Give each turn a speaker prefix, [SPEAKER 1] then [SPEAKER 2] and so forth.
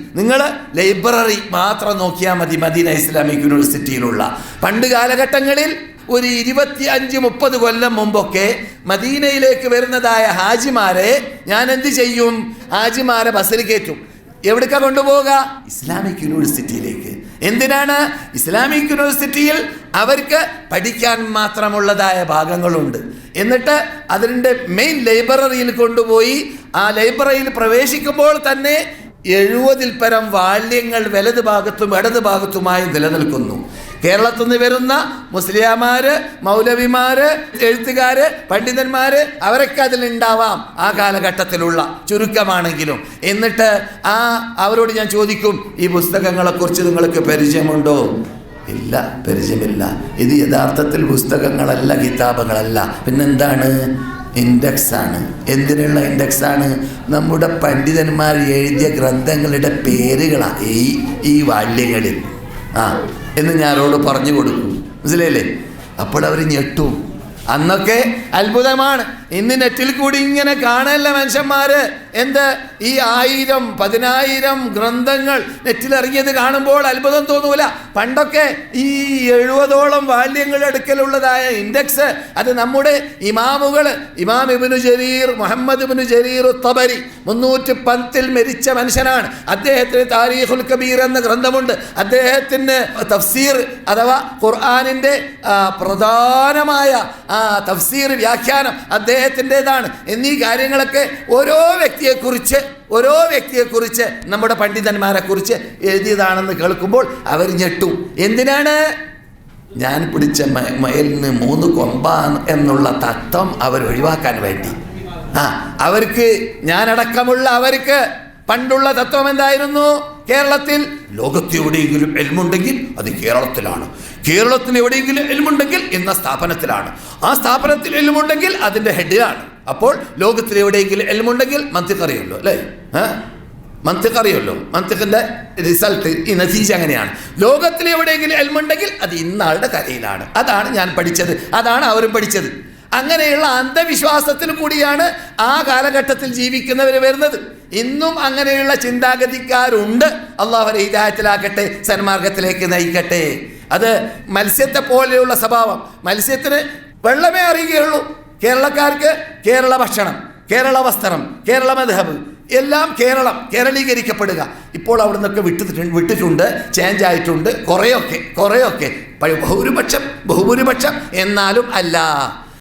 [SPEAKER 1] നിങ്ങൾ ലൈബ്രറി മാത്രം നോക്കിയാൽ മതി മദീന ഇസ്ലാമിക് യൂണിവേഴ്സിറ്റിയിലുള്ള. പണ്ട് കാലഘട്ടങ്ങളിൽ ഒരു ഇരുപത്തി അഞ്ച് മുപ്പത് കൊല്ലം മുമ്പൊക്കെ മദീനയിലേക്ക് വരുന്നതായ ഹാജിമാരെ ഞാൻ എന്ത് ചെയ്യും? ഹാജിമാരെ ബസ്സിൽ കയറ്റും. എവിടേക്ക കൊണ്ടുപോവുക? ഇസ്ലാമിക് യൂണിവേഴ്സിറ്റിയിലേക്ക്. എന്തിനാണ്? ഇസ്ലാമിക് യൂണിവേഴ്സിറ്റിയിൽ അവർക്ക് പഠിക്കാൻ മാത്രമുള്ളതായ ഭാഗങ്ങളുണ്ട്. എന്നിട്ട് അതിന്റെ മെയിൻ ലൈബ്രറിയിൽ കൊണ്ടുപോയി ആ ലൈബ്രറിയിൽ പ്രവേശിക്കുമ്പോൾ തന്നെ എഴുപതിൽ പരം വാല്യങ്ങൾ വലത് ഭാഗത്തും ഇടത് ഭാഗത്തുമായി നിലനിൽക്കുന്നു. കേരളത്തിൽ നിന്ന് വരുന്ന മുസ്ലിയാമാര് മൗലവിമാര് എഴുത്തുകാര് പണ്ഡിതന്മാര് അവരൊക്കെ അതിലുണ്ടാവാം ആ കാലഘട്ടത്തിലുള്ള ചുരുക്കമാണെങ്കിലും. എന്നിട്ട് ആ അവരോട് ഞാൻ ചോദിക്കും ഈ പുസ്തകങ്ങളെക്കുറിച്ച് നിങ്ങൾക്ക് പരിചയമുണ്ടോ? ഇല്ല പരിചയമില്ല. ഇത് യഥാർത്ഥത്തിൽ പുസ്തകങ്ങളല്ല കിതാബുകളല്ല. പിന്നെന്താണ്? ഇൻഡെക്സ് ആണ് എന്തിനുള്ള ഇൻഡെക്സ് ആണ് നമ്മുടെ പണ്ഡിതന്മാർ എഴുതിയ ഗ്രന്ഥങ്ങളുടെ പേരുകളാണ് ഈ ഈ വാല്യങ്ങളിൽ. ആ എന്ന് ഞാനോട് പറഞ്ഞു കൊടുക്കും. മനസ്സിലായില്ലേ? അപ്പോൾ അവർ ഞെട്ടും. അന്നൊക്കെ അത്ഭുതമാണ്. ഇന്ന് നെറ്റിൽ കൂടി ഇങ്ങനെ കാണല്ല മനുഷ്യന്മാര്? എന്ത്? ഈ ആയിരം പതിനായിരം ഗ്രന്ഥങ്ങൾ നെറ്റിലിറങ്ങിയത് കാണുമ്പോൾ അത്ഭുതം തോന്നൂല. പണ്ടൊക്കെ ഈ എഴുപതോളം ബാല്യങ്ങൾ എടുക്കലുള്ളതായ ഇൻഡെക്സ് അത് നമ്മുടെ ഇമാമുകൾ ഇമാം ഇബിനു ജരീർ മുഹമ്മദ് ഇബിനു ജരീർ തബരി മുന്നൂറ്റി പത്തിൽ മരിച്ച മനുഷ്യനാണ്. അദ്ദേഹത്തിന് താരീഖുൽ കബീർ എന്ന ഗ്രന്ഥമുണ്ട്. അദ്ദേഹത്തിന് തഫ്സീർ അഥവാ ഖുർആാനിന്റെ പ്രധാനമായ തഫ്സീർ വ്യാഖ്യാനം അദ്ദേഹത്തിന്റെതാണ്. എന്നീ കാര്യങ്ങളൊക്കെ ഓരോ വ്യക്തിയെക്കുറിച്ച് ഓരോ വ്യക്തിയെക്കുറിച്ച് നമ്മുടെ പണ്ഡിതന്മാരെക്കുറിച്ച് എഴുതിയതാണെന്ന് കേൾക്കുമ്പോൾ അവർ ഞെട്ടും. എന്തിനാണ്? ഞാൻ പിടിച്ച മയലിന് മൂന്ന് കൊമ്പാണ് എന്നുള്ള തത്വം അവർ ഒഴിവാക്കാൻ വേണ്ടി. ആ അവർക്ക് ഞാനടക്കമുള്ള അവർക്ക് പണ്ടുള്ള തത്വം എന്തായിരുന്നു? കേരളത്തിൽ ലോകത്തെവിടെയെങ്കിലും എൽമുണ്ടെങ്കിൽ അത് കേരളത്തിലാണ്. കേരളത്തിന് എവിടെയെങ്കിലും എലുമുണ്ടെങ്കിൽ എന്ന സ്ഥാപനത്തിലാണ്. ആ സ്ഥാപനത്തിൽ എലുമുണ്ടെങ്കിൽ അതിന്റെ ഹെഡിലാണ് അപ്പോൾ ലോകത്തിൽ എവിടെയെങ്കിലും എൽമുണ്ടെങ്കിൽ മന്ത്രിക്കറിയല്ലോ അല്ലേ? മന്ത്രിക്ക് മന്ത്രിക്കറിയല്ലോ മന്ത്രിക്കിന്റെ റിസൾട്ട് ഈ നസീജ് അങ്ങനെയാണ്. ലോകത്തിൽ എവിടെയെങ്കിലും എൽമുണ്ടെങ്കിൽ അത് ഇന്നാളുടെ കരയിലാണ്. അതാണ് ഞാൻ പഠിച്ചത്. അതാണ് അവരും പഠിച്ചത്. അങ്ങനെയുള്ള അന്ധവിശ്വാസത്തിൽ കൂടിയാണ് ആ കാലഘട്ടത്തിൽ ജീവിക്കുന്നവർ വരുന്നത്. ഇന്നും അങ്ങനെയുള്ള ചിന്താഗതിക്കാരുണ്ട്. അള്ളാഹു ഹിദായത്തിലാക്കട്ടെ സന്മാർഗത്തിലേക്ക് നയിക്കട്ടെ. അത് മത്സ്യത്തെ പോലെയുള്ള സ്വഭാവം. മത്സ്യത്തിന് വെള്ളമേ അറിയുകയുള്ളൂ. കേരളക്കാർക്ക് കേരള ഭക്ഷണം കേരള വസ്ത്രം കേരള മധബ് എല്ലാം കേരളം കേരളീകരിക്കപ്പെടുക. ഇപ്പോൾ അവിടെ നിന്നൊക്കെ വിട്ടിട്ടുണ്ട് വിട്ടിട്ടുണ്ട് ചേഞ്ച് ആയിട്ടുണ്ട്. കുറേയൊക്കെ കുറേയൊക്കെ. ബഹുഭൂരിപക്ഷം ബഹുഭൂരിപക്ഷം എന്നാലും അല്ല.